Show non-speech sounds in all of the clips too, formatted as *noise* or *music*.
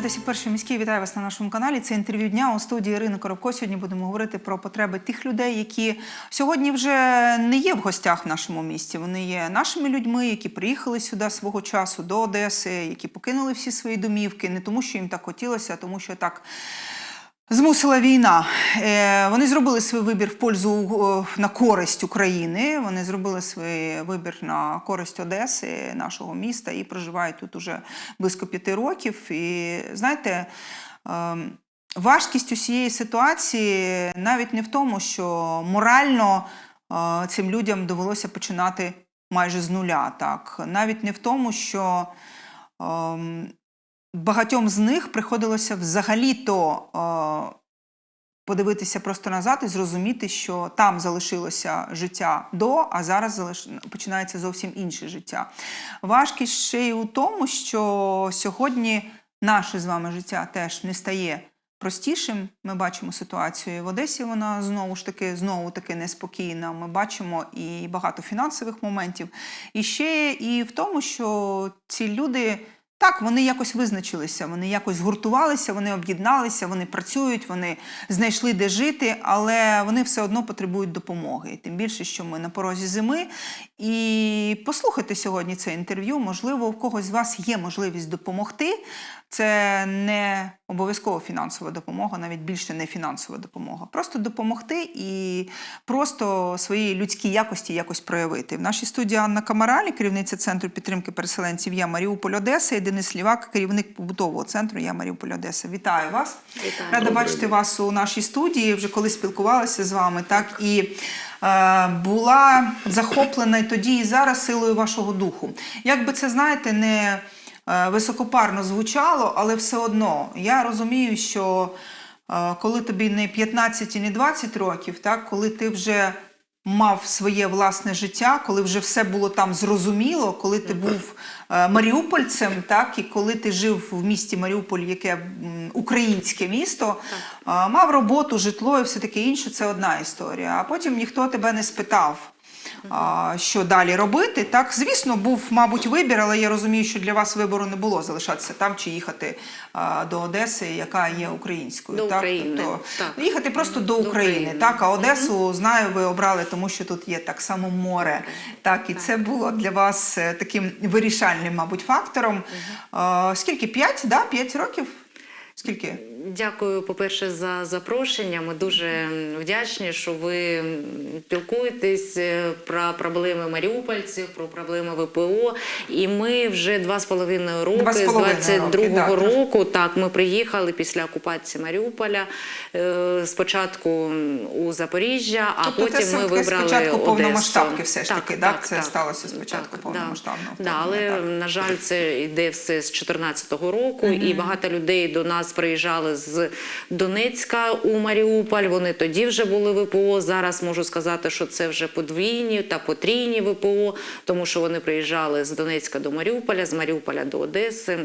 дивитеся перший міський. Вітаю вас на нашому каналі. Це інтерв'ю дня у студії Ірини Коробко. Сьогодні будемо говорити про потреби тих людей, які сьогодні вже не є в гостях в нашому місті. Вони є нашими людьми, які приїхали сюди свого часу до Одеси, які покинули всі свої домівки, не тому, що їм так хотілося, а тому, що так. Змусила війна. Е, Вони зробили свій вибір в пользу е, на користь України. Вони зробили свій вибір на користь Одеси, нашого міста, і проживають тут уже близько п'яти років. І знаєте, ем, важкість усієї ситуації навіть не в тому, що морально е, цим людям довелося починати майже з нуля. Так, навіть не в тому, що. Багатьом з них приходилося взагалі-то е, подивитися просто назад і зрозуміти, що там залишилося життя до, а зараз залиш... починається зовсім інше життя. Важкість ще й у тому, що сьогодні наше з вами життя теж не стає простішим. Ми бачимо ситуацію в Одесі. Вона знову ж таки знову таки неспокійна. Ми бачимо і багато фінансових моментів. І ще і в тому, що ці люди. Так, вони якось визначилися, вони якось згуртувалися, вони об'єдналися, вони працюють, вони знайшли де жити, але вони все одно потребують допомоги. Тим більше, що ми на порозі зими. І послухайте сьогодні це інтерв'ю. Можливо, у когось з вас є можливість допомогти. Це не обов'язково фінансова допомога, навіть більше не фінансова допомога. Просто допомогти і просто свої людські якості якось проявити. В нашій студії Анна Камаралі, керівниця центру підтримки переселенців Я Маріуполь Одеса, Денис Лівак, керівник побутового центру Я Маріуполь Одеса. Вітаю вас! Вітаю. Рада Добрий бачити вас у нашій студії. Вже коли спілкувалася з вами, так і е, була захоплена і тоді і зараз силою вашого духу. Як би це знаєте, не е, високопарно звучало, але все одно я розумію, що е, коли тобі не 15 і не 20 років, так, коли ти вже мав своє власне життя, коли вже все було там зрозуміло, коли ти був е, маріупольцем, так, і коли ти жив в місті Маріуполь, яке українське місто, е, мав роботу, житло і все таке інше, це одна історія. А потім ніхто тебе не спитав. Що далі робити? Так, звісно, був, мабуть, вибір, але я розумію, що для вас вибору не було залишатися там чи їхати до Одеси, яка є українською. До так? України, Тобто, так. їхати просто до, До України, України. так. А Одесу знаю, ви обрали, тому що тут є так само море. Так, і це було для вас е, таким вирішальним, мабуть, фактором. Е, Скільки? П'ять? Да? П'ять років? Скільки? Дякую, по-перше, за запрошення. Ми дуже вдячні, що ви спілкуєтесь е, про проблеми маріупольців, про проблеми ВПО. І ми вже два з половиною роки, з з половиною 22-го року, так, ми приїхали після окупації Маріуполя. е, Спочатку у Запоріжжя, а Тобто це потім ми вибрали спочатку Одесу. повномасштабки все ж таки, так? Це сталося спочатку да. повномасштабного Да, але, так. на жаль, це йде все з 2014 року, і багато людей до нас приїжджали з Донецька у Маріуполь. Вони тоді вже були ВПО. Зараз можу сказати, що це вже подвійні та потрійні ВПО, тому що вони приїжджали з Донецька до Маріуполя, з Маріуполя до Одеси.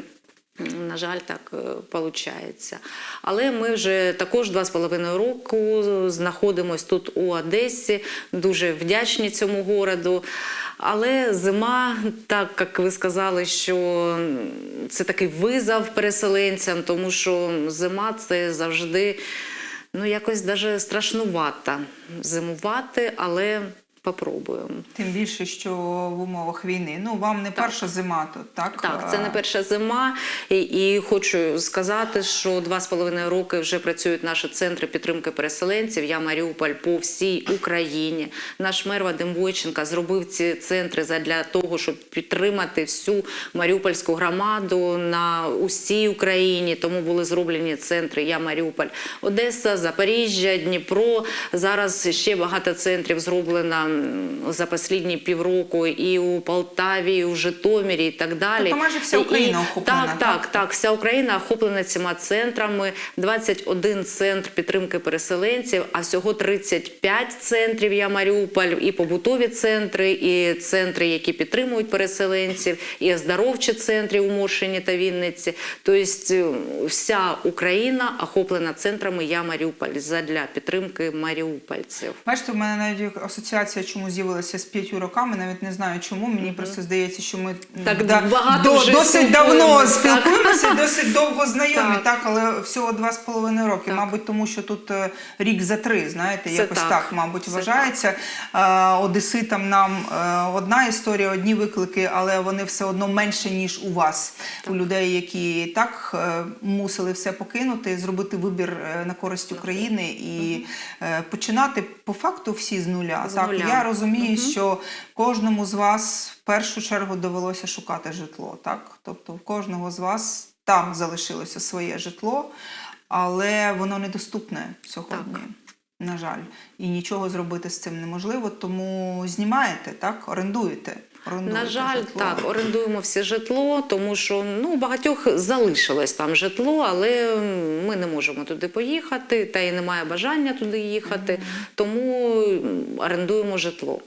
На жаль, так виходить. Але ми вже також два з половиною року знаходимося тут у Одесі. Дуже вдячні цьому городу. Але зима, так як ви сказали, що це такий визов переселенцям, тому що зима це завжди ну, якось даже страшнувато зимувати, але попробуємо. Тим більше, що в умовах війни. Ну, вам не перша зима тут, так? Так, це не перша зима, і, і хочу сказати, що два з половиною роки вже працюють наші центри підтримки переселенців. Я Маріуполь по всій Україні. Наш мер Вадим Бойченка зробив ці центри для того, щоб підтримати всю маріупольську громаду на усій Україні. Тому були зроблені центри Я Маріуполь, Одеса, Запоріжжя, Дніпро. Зараз ще багато центрів зроблено за останні півроку і у Полтаві, і у Житомирі, і так далі. Тобто майже вся Україна і- охоплена, Так, так? так, так. Вся Україна охоплена цими центрами. 21 центр підтримки переселенців, а всього 35 центрів. Я Маріуполь, і побутові центри, і центри, які підтримують переселенців, і оздоровчі центри у Моршині та Вінниці. Тобто е, вся Україна охоплена центрами Я Маріуполь задля підтримки маріупольців. Бачите, в мене навіть асоціація чому з'явилася з п'ятью роками. Навіть не знаю чому. Мені просто здається, що ми Так багато вже досить давно так. спілкуємося, досить довго знайомі, Так. так. але всього два з половиною роки. Так. Мабуть, тому що тут е, рік за три, знаєте, Це якось так. так, мабуть, Це вважається. Е, Одеситам нам е, одна історія, одні виклики, але вони все одно менше, ніж у вас, у людей, які так мусили все покинути, зробити вибір на користь України і починати по факту всі з нуля. З так, нуля. Я розумію, що кожному з вас в першу чергу довелося шукати житло. Так? Тобто в кожного з вас там залишилося своє житло, але воно недоступне сьогодні. На жаль, і нічого зробити з цим неможливо, тому знімаєте, так? Орендуєте. Орендуєте На жаль, житло. так, орендуємо всі житло, тому що ну, багатьох залишилось там житло, але ми не можемо туди поїхати, та й немає бажання туди їхати, тому орендуємо житло.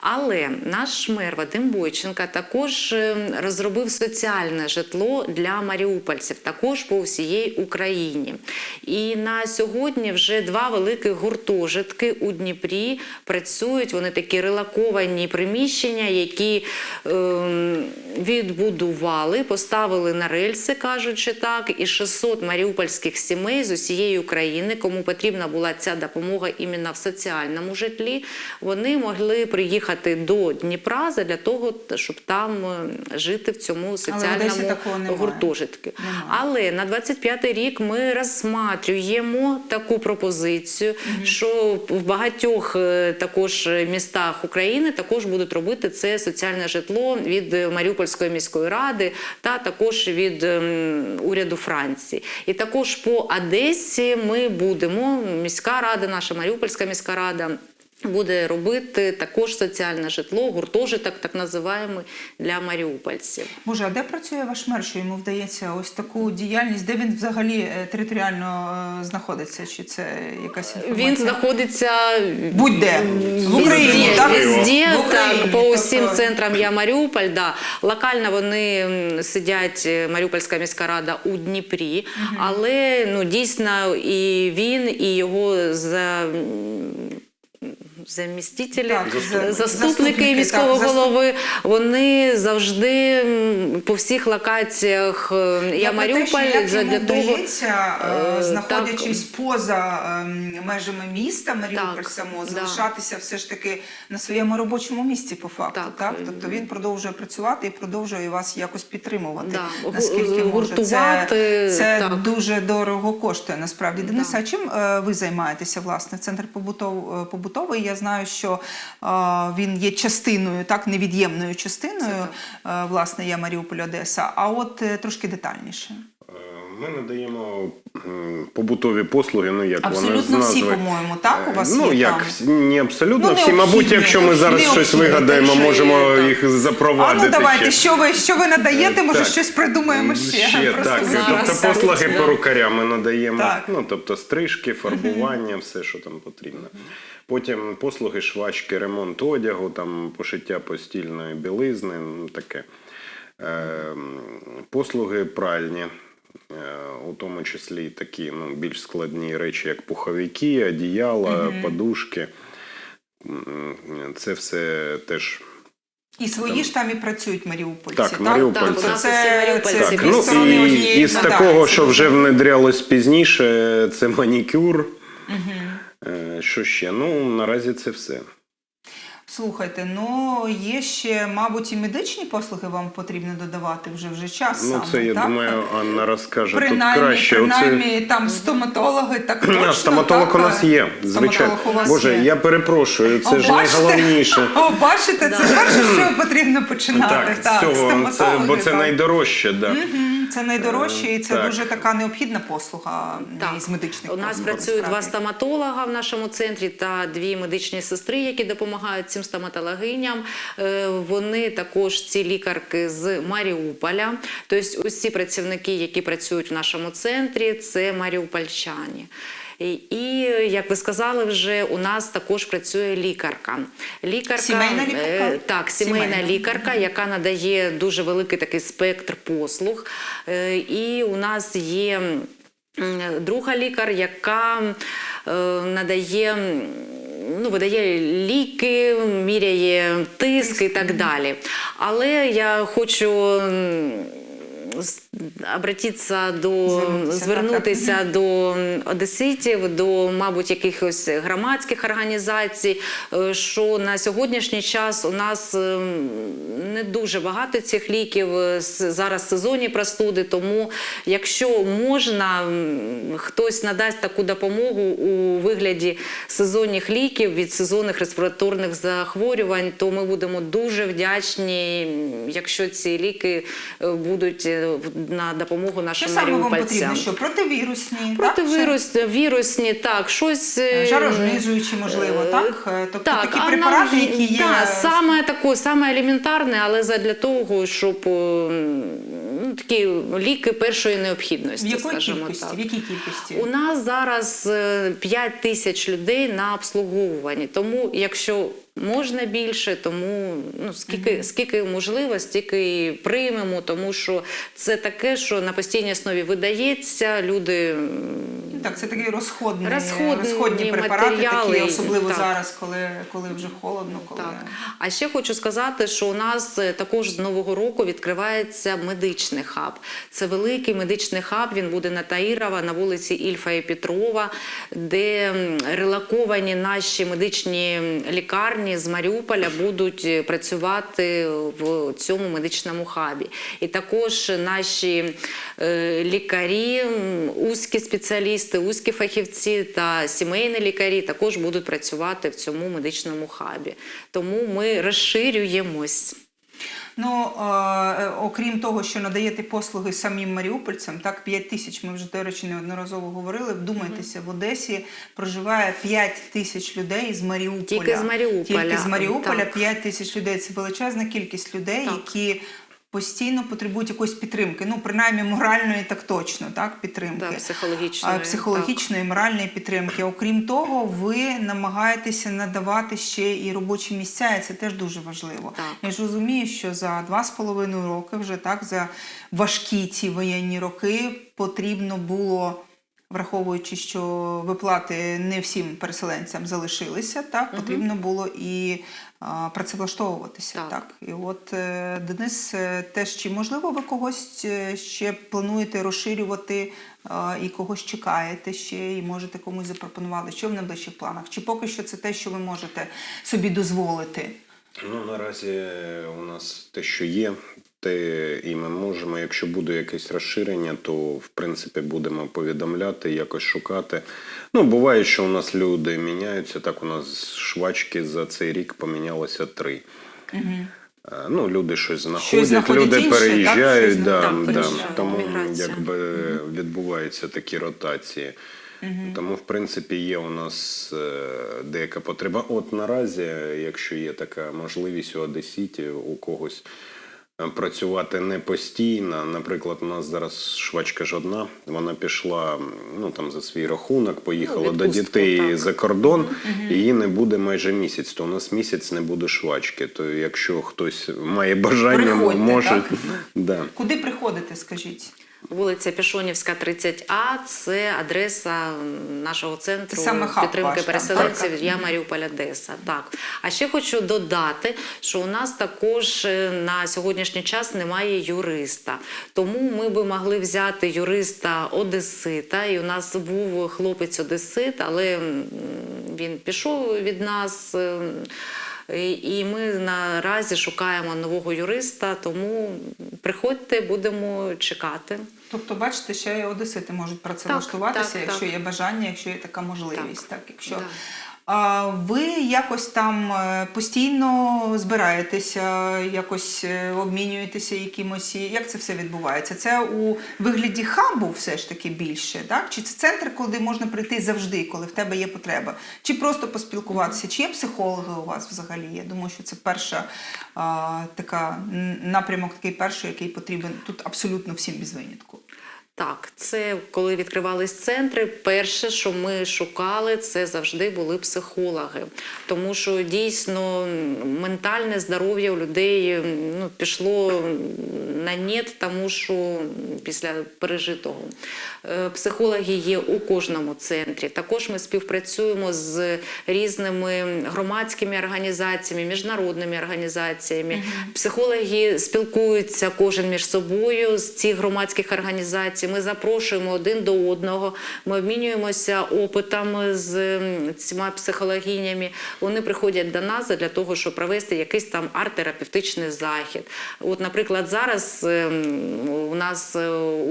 Але наш мер Вадим Бойченка також е, розробив соціальне житло для маріупольців, також по всієї Україні. І на сьогодні вже два великих гуртожитки у Дніпрі працюють. Вони такі релаковані приміщення, які ем, відбудували, поставили на рельси, кажучи так, і 600 маріупольських сімей з усієї України, кому потрібна була ця допомога іменно в соціальному житлі, вони могли приїхати до Дніпра для того, щоб там е, жити в цьому соціальному гуртожитку. Немає. Але на 25-й рік ми розсматрюємо таку пропозицію, що в багатьох е, також містах України також будуть робити це соціальне житло від Маріупольської міської ради та також від ем, уряду Франції. І також по Одесі ми будемо, міська рада, наша Маріупольська міська рада. Буде робити також соціальне житло, гуртожиток, так називаємо, для маріупольців. Боже, а де працює ваш мер, що йому вдається ось таку діяльність? Де він взагалі е, територіально е, знаходиться? Чи це якась інформація? Він знаходиться Будь-де. В Україні, так? везде, В Україні, так, по усім тобто- центрам я Маріуполь. Да. Локально вони сидять, е, Маріупольська міська рада у Дніпрі, але ну, дійсно і він, і його за. Замістителі, заступники, заступники, міського так, голови, вони завжди по всіх локаціях е, я, Маріуполь для того. вдається, е, е, знаходячись поза ем, межами міста Маріуполь Так, само, да. залишатися все ж таки на своєму робочому місці по факту. Так, Так. Тобто він продовжує працювати і продовжує вас якось підтримувати. Да. Наскільки може. Це, це так. дуже дорого коштує насправді. Да. Дениса, а чим е, ви займаєтеся власне? Центр побутов, е, побутовий. Я знаю, що він є частиною, так невід'ємною частиною е, власне я Маріуполь Одеса. А от е, трошки детальніше. Е, Ми надаємо побутові послуги, ну як вони Абсолютно всі, по-моєму, так? У вас ну, є як, там? не абсолютно Ну, всі. Мабуть, якщо ми зараз щось вигадаємо, що можемо так. їх А ну давайте, ще. що ви, що ви надаєте, може Так. щось придумаємо ще. Ще, Просто так, зараз тобто послуги перукаря ми надаємо, Так. ну, тобто стрижки, фарбування, все, що там потрібно. Потім послуги швачки, ремонт одягу, там, пошиття постільної білизни, ну, таке. Е, послуги пральні, е, у тому числі такі ну, більш складні речі, як пуховики, одіяла, подушки. Це все теж І свої ж там і працюють маріупольці, Так, так? маріупольці. Так, Це- маріупольці. це Так, ну і однієї із медалі. такого, Це що вже внедрялось пізніше, це манікюр. Е, Що ще? Ну, наразі це все. Слухайте, ну є ще, мабуть, і медичні послуги вам потрібно додавати вже вже час. Ну, саме, це, я так? думаю, Анна розкаже тут принаймні, краще. принаймні там стоматологи, так *clears throat* точно, стоматолог так? у нас є, звичайно. У вас Боже, є. я перепрошую, це О, ж бачите? найголовніше. *laughs* О, бачите, це перше, що потрібно починати. Так, з цього, це, бо це найдорожче, да. Мгм, Це найдорожче і це так. дуже така необхідна послуга Так. із медичних У нас працюють два стоматолога в нашому центрі та дві медичні сестри, які допомагають цим стоматологиням. Е, Вони також ці лікарки з Маріуполя. Тобто, усі працівники, які працюють в нашому центрі, це маріупольчані. І, як ви сказали, вже у нас також працює лікарка. Лікарка Сімейна лікарка? е, так, сімейна, Сімейна. лікарка, яка надає дуже великий такий спектр послуг. Е, І у нас є друга лікар, яка е, надає ну, видає ліки, міряє тиск і так далі. Але я хочу. Обратитися до Звернутися, звернутися до одеситів, до, мабуть, якихось громадських організацій, е, що на сьогоднішній час у нас ем, не дуже багато цих ліків. е, Зараз сезонні простуди, тому якщо можна, хтось надасть таку допомогу у вигляді сезонних ліків від сезонних респіраторних захворювань, то ми будемо дуже вдячні, якщо ці ліки е, будуть е, на допомогу Що нашим саме вам потрібно? Що противірусні, так? Противірус, вірусні, так, щось. е, можливо, е, так? Е, Тобто так, такі препарати, які є. Да, саме таке, саме елементарне, але задля того, щоб е, ну, такі ліки першої необхідності, В якій скажімо кількості? так. В якій кількості? У нас зараз 5 тисяч людей на обслуговуванні. Тому, якщо можна більше, тому ну скільки, скільки можливо, стільки і приймемо, тому що це таке, що на постійній основі видається. Люди це такі розходні, Розходні розходні препарати, матеріали, такі, особливо так. зараз, коли, коли вже холодно. Коли... Так. А ще хочу сказати, що у нас е, також з нового року відкривається медичний хаб. Це великий медичний хаб. Він буде на Таїрова, на вулиці Ільфа і Петрова, де м, релоковані наші медичні лікарні з Маріуполя будуть е, працювати в цьому медичному хабі. І також наші е, лікарі, узькі спеціалісти, узькі фахівці та сімейні лікарі також будуть працювати в цьому медичному хабі. Тому ми розширюємось. Ну, е, окрім того, що надаєте послуги самим маріупольцям, так, 5 тисяч, ми вже, до речі, неодноразово говорили. Вдумайтеся, в Одесі проживає 5 тисяч людей з Маріуполя. Тільки з Маріуполя, Тільки з Маріуполя так. 5 тисяч людей. Це величезна кількість людей, Так. які постійно потребують якоїсь підтримки. Ну, принаймні, моральної, так точно, так, підтримки. Да, психологічної, психологічної, так. моральної підтримки. Окрім того, ви намагаєтеся надавати ще і робочі місця, і це теж дуже важливо. Так. Я ж розумію, що за два з половиною роки, вже так, за важкі ці воєнні роки потрібно було. Враховуючи, що виплати не всім переселенцям залишилися, так потрібно було і а, працевлаштовуватися. Так. Так. і от е, Денис, е, теж чи можливо ви когось е, ще плануєте розширювати а, і когось чекаєте ще, і можете комусь запропонувати, що в найближчих планах? Чи поки що це те, що ви можете собі дозволити? Ну, наразі у нас те, що є, те і ми можемо. Якщо буде якесь розширення, то в принципі будемо повідомляти, якось шукати. Ну, буває, що у нас люди міняються. Так, у нас швачки за цей рік помінялося три. Е, Ну, люди щось знаходять, знаходять люди інше, переїжджають, Щось да, знаходять. да, Так, тому міграція. якби відбуваються такі ротації. Тому, в принципі, є у нас е, деяка потреба. От наразі, якщо є така можливість у Одесіті, у когось працювати не постійно. Наприклад, у нас зараз швачка ж одна, вона пішла ну, там, за свій рахунок, поїхала Ну, до дітей так. за кордон, і її не буде майже місяць, то у нас місяць не буде швачки. То якщо хтось має бажання, Приходьте, може. так? Да. Куди приходити, скажіть? Вулиця Пішонівська, 30А це адреса нашого центру саме підтримки ваш переселенців. так? Я Маріуполь Одеса. Так. А ще хочу додати, що у нас також е, на сьогоднішній час немає юриста. Тому ми би могли взяти юриста Одесита. І у нас був хлопець Одесит, але він пішов від нас. І- І ми наразі шукаємо нового юриста, тому приходьте, будемо чекати. Тобто, бачите, ще й одесити можуть працевлаштуватися, так, якщо так. є бажання, якщо є така можливість. Так, якщо Да. Ви якось там е, постійно збираєтеся, якось е, обмінюєтеся якимось. Як це все відбувається? Це у вигляді хабу все ж таки більше, так? Чи це центр, куди можна прийти завжди, коли в тебе є потреба? Чи просто поспілкуватися? Чи є психологи у вас взагалі? Я думаю, що це перша а, така напрямок, такий перший, який потрібен тут абсолютно всім без винятку. Так, це коли відкривались центри, перше, що ми шукали, це завжди були психологи. Тому що дійсно ментальне здоров'я у людей ну, пішло на нет, тому що після пережитого. Е, Психологи є у кожному центрі. Також ми співпрацюємо з різними громадськими організаціями, міжнародними організаціями. Психологи спілкуються кожен між собою з цих громадських організацій. Ми запрошуємо один до одного, ми обмінюємося опитом з цими психологинями. Вони приходять до нас для того, щоб провести якийсь там арт-терапевтичний захід. От, наприклад, зараз ем, у нас е,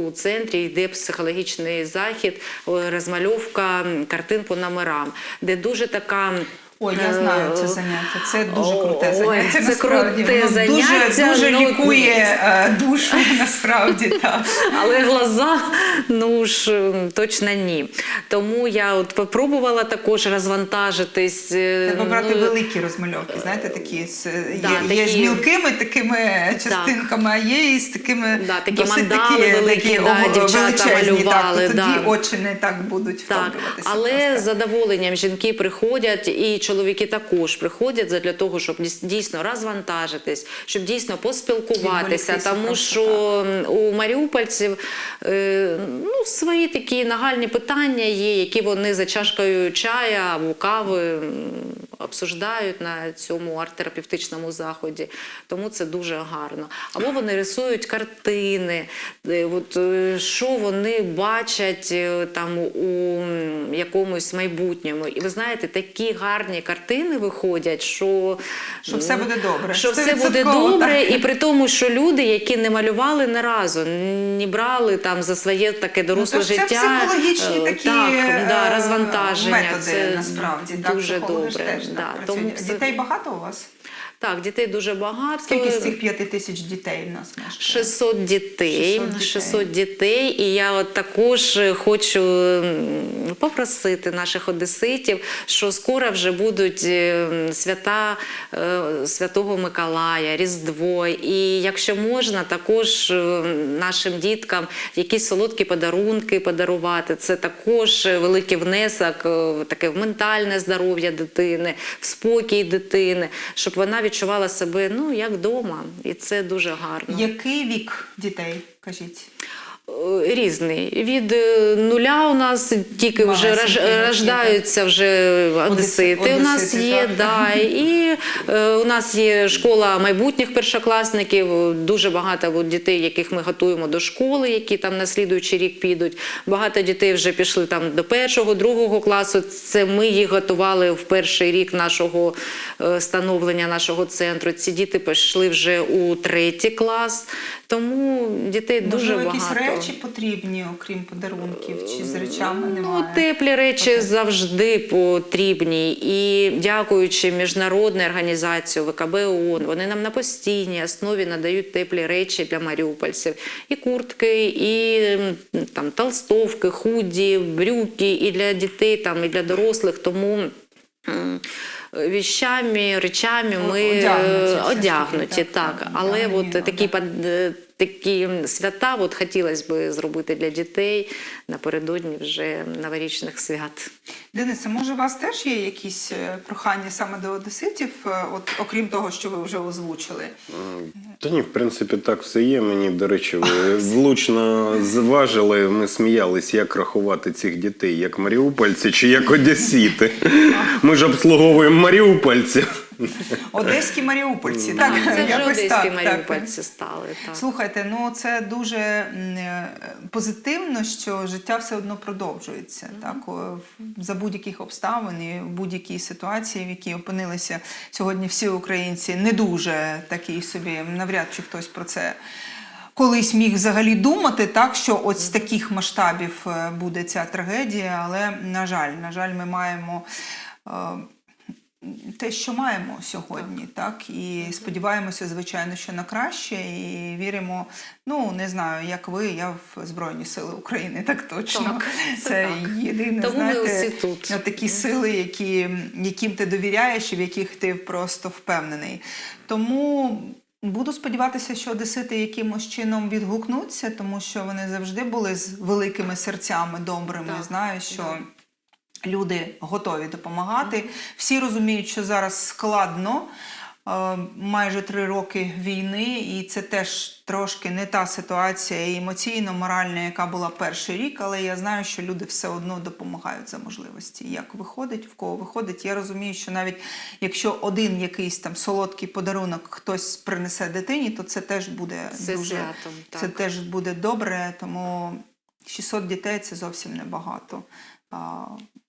у центрі йде психологічний захід, е, розмальовка картин по номерам, де дуже така. Ой, я е, знаю це заняття. Це дуже круте заняття. це насправді. круте заняття, Дуже, дуже ну, лікує е, душу, *laughs* насправді так. Але глаза, ну ж точно ні. Тому я от попробувала також розвантажитись. е, Треба брати ну, великі розмальовки, знаєте, такі з Да, є, є з мілкими такими частинками, а є і з такими Да, такі досить мандали такі, великі, такі да, дівчата малювали, Так, тоді да. очі не так будуть Так, втомлюватися. але з задоволенням жінки приходять, і чоловіки також приходять для того, щоб дійсно розвантажитись, щоб дійсно поспілкуватися. Тому що у маріупольців е, ну, свої такі нагальні питання є, які вони за чашкою чая або кави обсуждають на цьому арт-терапевтичному заході. Тому це дуже гарно. Або вони рисують картини, е, от, е, що вони бачать е, там у якомусь майбутньому. І ви знаєте, такі гарні картини виходять, що, Що все буде добре. Що все буде добре, так. і при тому, що люди, які не малювали не разу, не брали там за своє таке доросле Ну, життя. Це психологічні такі так, да, розвантаження. методи, це насправді. Так, дуже добре. теж так да. Тому Дітей багато у вас? Так, дітей дуже багато. Скільки з цих п'яти тисяч дітей в нас мешкає? 600 дітей, 600 дітей. 600 дітей. І я от також хочу попросити наших одеситів, що скоро вже будуть е, свята е, Святого Миколая, Різдво. І якщо можна, також е, нашим діткам якісь солодкі подарунки подарувати. Це також великий внесок таке в ментальне здоров'я дитини, в спокій дитини, щоб вона відчувала себе ну як вдома. І це дуже гарно. Який вік дітей, кажіть? Е, Різний. Від е, нуля у нас тільки вже рож- рождаються вже одесити. У нас є, да, і е, у нас є школа майбутніх першокласників. Дуже багато дітей, яких ми готуємо до школи, які там на слідуючий рік підуть. Багато дітей вже пішли там до першого, другого класу. Це ми їх готували в перший рік нашого е, становлення нашого центру. Ці діти пішли вже у третій клас. Тому дітей дуже Можливо, багато. Речі потрібні, окрім подарунків, чи з речами Ну, теплі речі Окей. завжди потрібні. І дякуючи міжнародній організації ВКБ ООН, вони нам на постійній основі надають теплі речі для маріупольців. І куртки, і там толстовки, худі, брюки, і для дітей, там, і для дорослих. Тому. Віщами, речами ми е, одягнуті одягнуті, так, так. так, Але от такі одягнені. Такі свята от хотілося б зробити для дітей напередодні вже новорічних свят. Денисе, може, у вас теж є якісь е, прохання саме до одеситів, е, от, окрім того, що ви вже озвучили? Та ні, в принципі, так все є. Мені, до речі, ви влучно зважили. Ми сміялись, як рахувати цих дітей, як маріупольці чи як одесіти. Ми ж обслуговуємо маріупольців. Одеські маріупольці, так, Це вже одеські маріупольці стали. Так. Слухайте, ну це дуже е, позитивно, що життя все одно продовжується. Так, за будь-яких обставин і в будь-якій ситуації, в якій опинилися сьогодні всі українці, не дуже такий собі, навряд чи хтось про це. Колись міг взагалі думати, так що от з таких масштабів е, буде ця трагедія, але на жаль, на жаль, ми маємо е, те, що маємо сьогодні, так і сподіваємося, звичайно, що на краще, і віримо. Ну не знаю, як ви, я в Збройні Сили України, так точно. Так, це це єдине, Тому знаєте, тут. такі сили, які, яким ти довіряєш і в яких ти просто впевнений. Тому. Буду сподіватися, що одесити якимось чином відгукнуться, тому що вони завжди були з великими серцями добрими. Так, Знаю, що так. Люди готові допомагати. Всі розуміють, що зараз складно. е, Майже три роки війни, і це теж трошки не та ситуація і емоційно, моральна, яка була перший рік. Але я знаю, що люди все одно допомагають за можливості. Як виходить, в кого виходить. Я розумію, що навіть якщо один якийсь там солодкий подарунок хтось принесе дитині, то це теж буде Це дуже святом, це теж буде добре. Тому 600 дітей це зовсім небагато.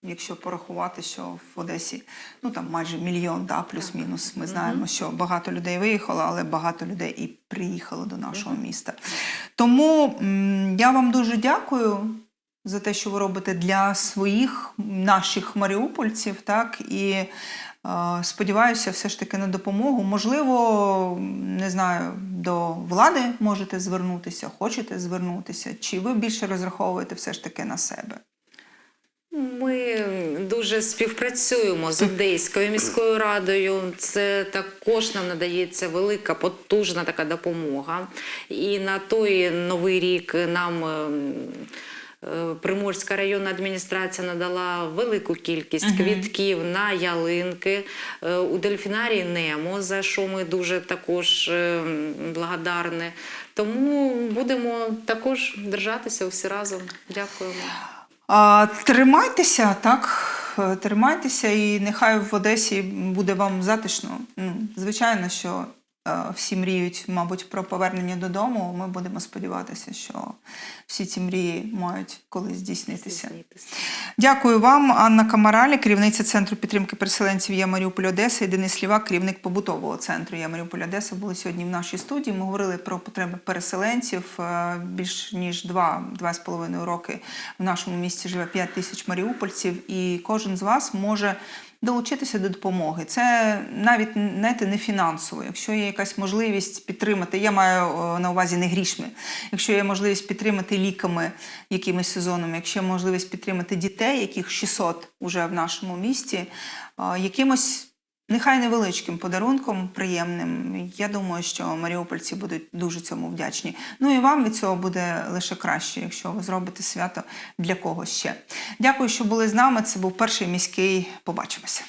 Якщо порахувати, що в Одесі ну там майже мільйон, да, плюс-мінус. Ми знаємо, що багато людей виїхало, але багато людей і приїхало до нашого міста. Тому я вам дуже дякую за те, що ви робите для своїх наших маріупольців, так і е, сподіваюся, все ж таки на допомогу. Можливо, не знаю, до влади можете звернутися, хочете звернутися, чи ви більше розраховуєте все ж таки на себе? Ми дуже співпрацюємо з Одеською міською радою. Це також нам надається велика, потужна така допомога. І на той новий рік нам. ем, е, Приморська районна адміністрація надала велику кількість квітків на ялинки е, у дельфінарії Немо, за що ми дуже також е, благодарні. Тому будемо також держатися всі разом. Дякуємо. А, тримайтеся, так. е, Тримайтеся, і нехай в Одесі буде вам затишно. Ну, звичайно, що всі мріють, мабуть, про повернення додому. Ми будемо сподіватися, що всі ці мрії мають колись здійснитися. Дякую вам, Анна Камаралі, керівниця центру підтримки переселенців «Я Маріуполь Одеса і Денис Лівак, керівник побутового центру «Я Маріуполь Одеса, були сьогодні в нашій студії. Ми говорили про потреби переселенців. Е, Більш ніж два, два з половиною роки в нашому місті живе 5 тисяч маріупольців, і кожен з вас може долучитися до допомоги. Це навіть знаєте, не фінансово. Якщо є якась можливість підтримати, я маю е, на увазі не грішми. Якщо є можливість підтримати ліками якимись сезонами, якщо є можливість підтримати дітей, яких 600 уже в нашому місті, е, якимось. Нехай невеличким подарунком приємним. Я думаю, що маріупольці будуть дуже цьому вдячні. Ну і вам від цього буде лише краще, якщо ви зробите свято для когось ще. Дякую, що були з нами. Це був перший міський. Побачимося.